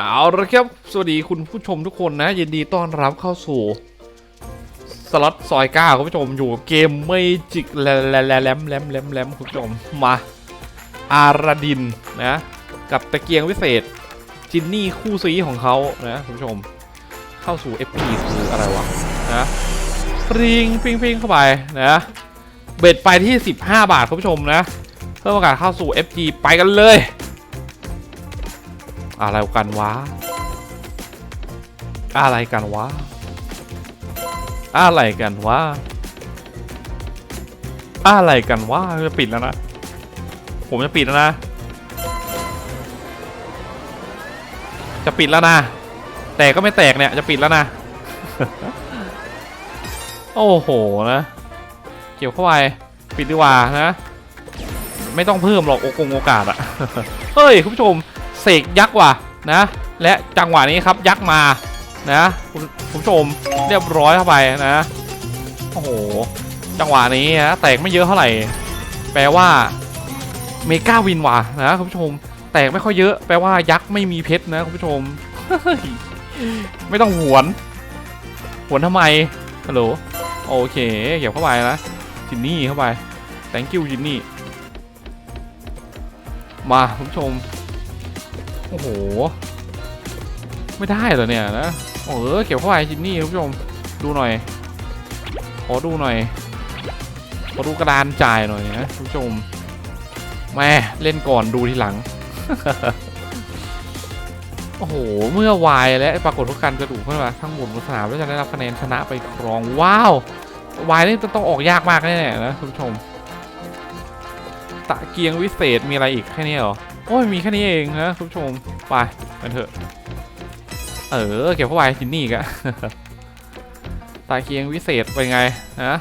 เอาละครับ สวัสดีคุณผู้ชมทุกคนนะ ยินดีต้อนรับเข้าสู่สล็อตซอยก้าคุณผู้ชมอยู่เกมไม่จิกแลแลแลแลมแลมแลมแลมคุณผู้ชมมาอาราดินนะ กับตะเกียงวิเศษ จินนี่คู่ซีของเขานะคุณผู้ชม เข้าสู่ FP คืออะไรวะนะริงพิงพิงเข้าไปนะเบ็ดไปที่ 15 บาทคุณผู้ชมนะเพื่อประกาศเข้าสู่ FG ไปกันเลย อะไรกันวะ อะไรกันวะ อะไรกันวะ อะไรกันวะจะปิดแล้วนะ ผมจะปิดแล้วนะ จะปิดแล้วนะ แตกก็ไม่แตกเนี่ย จะปิดแล้วนะ โอ้โหนะ เกี่ยวเข้าไป ปิดดีกว่านะ ไม่ต้องเพิ่มหรอกโอกงโอกาสอะเฮ้ยคุณผู้ชม เสกยักษ์ว่ะนะ และจังหวะนี้ครับยักษ์มานะคุณผู้ชมเรียบร้อยเข้าไปนะโอ้โหจังหวะนี้นะแตกไม่เยอะเท่าไหร่ แปลว่าเมกาวินว่ะนะคุณผู้ชม แตกไม่ค่อยเยอะแปลว่ายักษ์ไม่มีเพชรนะคุณผู้ชม ไม่ต้องหวน หวนทำไมฮัลโหลโอเคเก็บเข้าไปนะจินนี่เข้าไป thank you จินนี่มาคุณผู้ชม โอ้โห ไม่ได้เหรอเนี่ยนะเออเก็บเข้าไปจินนี่คุณผู้ชมดูหน่อย ขอดูหน่อย ขอดูกระดานจ่ายหน่อยนะคุณผู้ชมแม่เล่นก่อนดูทีหลัง โอ้โห เมื่อวายและปรากฏว่าการกระดูกขึ้นมาทั้งหมดบนสนามแล้วจะได้รับคะแนนชนะไปครอง ว้าว วายนี่ต้องออกยากมากแน่ๆนะคุณผู้ชม ตะเกียงวิเศษมีอะไรอีกแค่นี้เหรอ โอ้ยมีแค่นี้เองนะคุณผู้ชมไปกันเถอะ เออเก็บเข้าไปจินนี่กะตาเกียงวิเศษเป็นไงนะ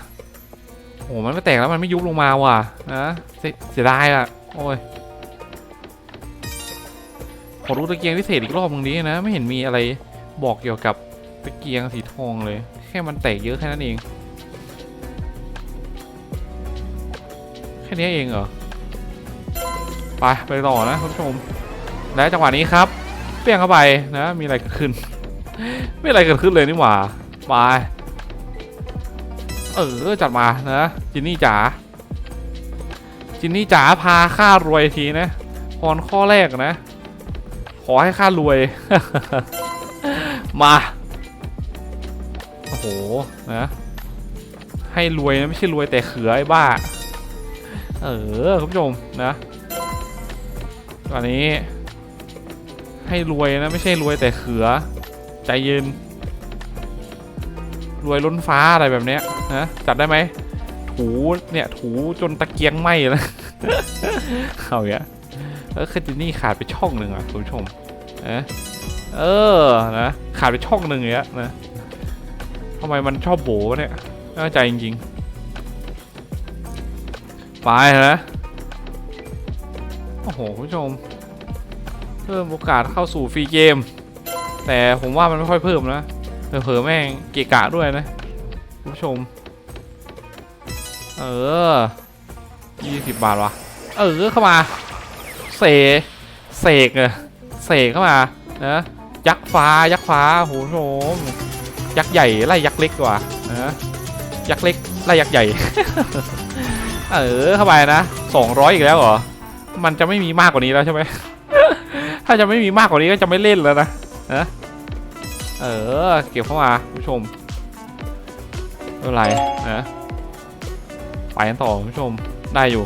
โอ้มันไม่แตกแล้วมันไม่ยุบลงมาว่ะนะเสียดายอะโอ้ยขอรู้ตะเกียงวิเศษอีกรอบตรงนี้นะ ไม่เห็นมีอะไรบอกเกี่ยวกับตะเกียงสีทองเลย แค่มันแตกเยอะแค่นั้นเอง แค่นี้เองเหรอ ไปไปต่อนะคุณผู้ชม และจังหวะนี้ครับ เปี้ยงเข้าไปนะ มีอะไรเกิดขึ้น ไม่มีอะไรเกิดขึ้นเลยนี่หว่าไปเออจัดมานะจินนี่จ๋าจินนี่จ๋าพาข้ารวยทีนะพรข้อแรกนะ ขอให้ข้ารวย มาโอ้โหนะให้รวยนะไม่ใช่รวยแต่เขือไอ้บ้า เออคุณผู้ชมนะ ตอนนี้ ให้รวยนะ ไม่ใช่รวยแต่เขือ ใจเย็น รวยล้นฟ้าอะไรแบบเนี้ยนะจัดได้ไหมถูเนี่ยถูจนตะเกียงไหมแล้วเอาอย่างเงี้ยแล้วคือจินนี่ขาดไปช่องหนึ่งอะคุณผู้ชมเอะเออนะขาดไปช่องหนึ่งอย่างเงี้ยนะทำไมมันชอบโบวะเนี่ยน่าใจจริงๆไปนะ โอ้โหคุณผู้ชม เพิ่มโอกาสเข้าสู่ฟรีเกม แต่ผมว่ามันไม่ค่อยเพิ่มนะเผลอแม่งเกะกะด้วยนะคุณผู้ชม เออยี่สิบบาทวะเออเข้ามา เสเสกอะเสกเข้ามานะยักษ์ฟ้ายักษ์ฟ้าโหคุณผู้ชมยักษ์ใหญ่ไล่ยักษ์เล็กกว่านะยักษ์เล็กไล่ยักษ์ใหญ่ เออเข้าไปนะสองร้อยอีกแล้วเหรอ มันจะไม่มีมากกว่านี้แล้วใช่ไหม ถ้าจะไม่มีมากกว่านี้ก็จะไม่เล่นแล้วนะนะเออ เก็บเข้ามาคุณผู้ชมไม่เป็นไรนะไปกันต่อคุณผู้ชมได้อยู่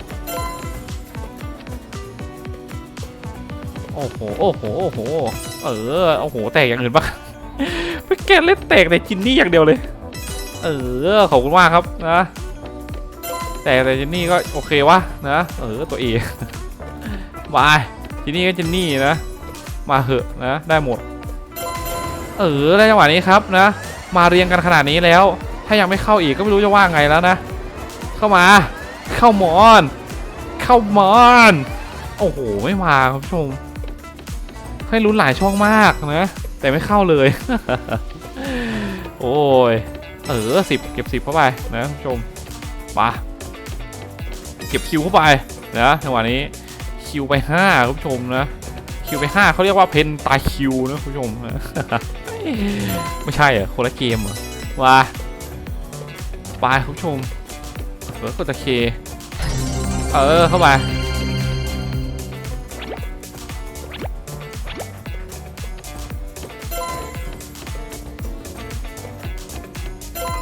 โอ้โห โอ้โห โอ้โห เออ โอ้โห แตกอย่างอื่นปะไม่แกเล่นแตกแต่จินนี่อย่างเดียวเลย เออ ขอบคุณมากครับนะ แต่แต่จินนี่ก็โอเควะนะ เออ ตัวเอ บายจินนี่ก็จินนี่นะ มาเหอะนะ ได้หมด เออได้จังหวะนี้ครับนะ มาเรียงกันขนาดนี้แล้ว ถ้ายังไม่เข้าอีกก็ไม่รู้จะว่าไงแล้วนะ เข้ามา เข้ามอน เข้ามอน โอ้โห ไม่มาครับชม ให้ลุ้นหลายช่องมากนะ แต่ไม่เข้าเลย โอ้ย เออสิบเก็บสิบเข้าไปนะคุณผู้ชมปะเก็บคิวเข้าไปนะจังหวะนี้ คิวไปห้าคุณผู้ชมนะ คิวไปห้าเขาเรียกว่าเพนตาคิวนะคุณผู้ชมไม่ใช่เหรอคนละเกมเหรอว่าไปคุณผู้ชมเออกดตะเค เออเข้าไป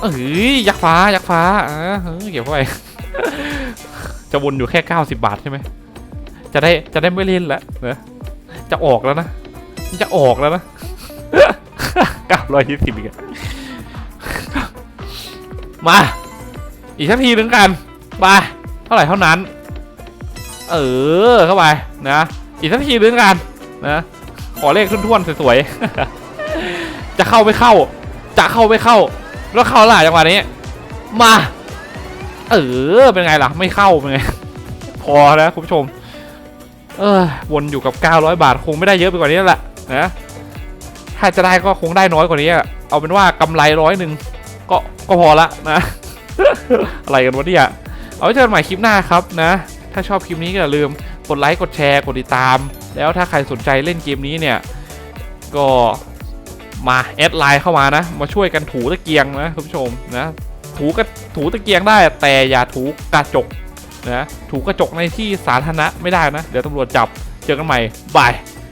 เอ้ยยักษ์ฟ้ายักษ์ฟ้าอ่าเออเก็บไว้จะวนอยู่แค่ 90 บาทใช่ไหม จะได้จะได้ไม่เล่นแล้วนะจะออกแล้วนะ จะออกแล้วนะ920อีกอะมา อีกสักทีหนึงกันมาเท่าไหร่เท่านั้น เออเข้าไปนะ อีกสักทีหนึงกันนะขอเลขทุ่นๆสวยๆจะเข้าไม่เข้า จะเข้าไม่เข้า แล้วเข้าล่ะจังหวะนี้ มา เออเป็นไงล่ะ ไม่เข้าเป็นไง พอแล้วคุณผู้ชม เออวนอยู่กับ 900 บาทคงไม่ได้เยอะไปกว่านี้แล้วแหละนะถ้าจะได้ก็คงได้น้อยกว่านี้เอาเป็นว่ากำไรร้อยหนึ่งก็ก็พอละนะ อะไรกันวะเนี่ยเอาไว้เจอกันใหม่คลิปหน้าครับนะ ถ้าชอบคลิปนี้ก็อย่าลืมกดไลค์กดแชร์กดติดตาม แล้วถ้าใครสนใจเล่นเกมนี้เนี่ย ก็มาแอดไลน์เข้ามานะ มาช่วยกันถูตะเกียงนะคุณผู้ชมนะ ถูกระถูตะเกียงได้แต่อย่าถูกระจก นะถูกกระจกในที่สาธารณะไม่ได้นะ เดี๋ยวตำรวจจับเจอกันใหม่บาย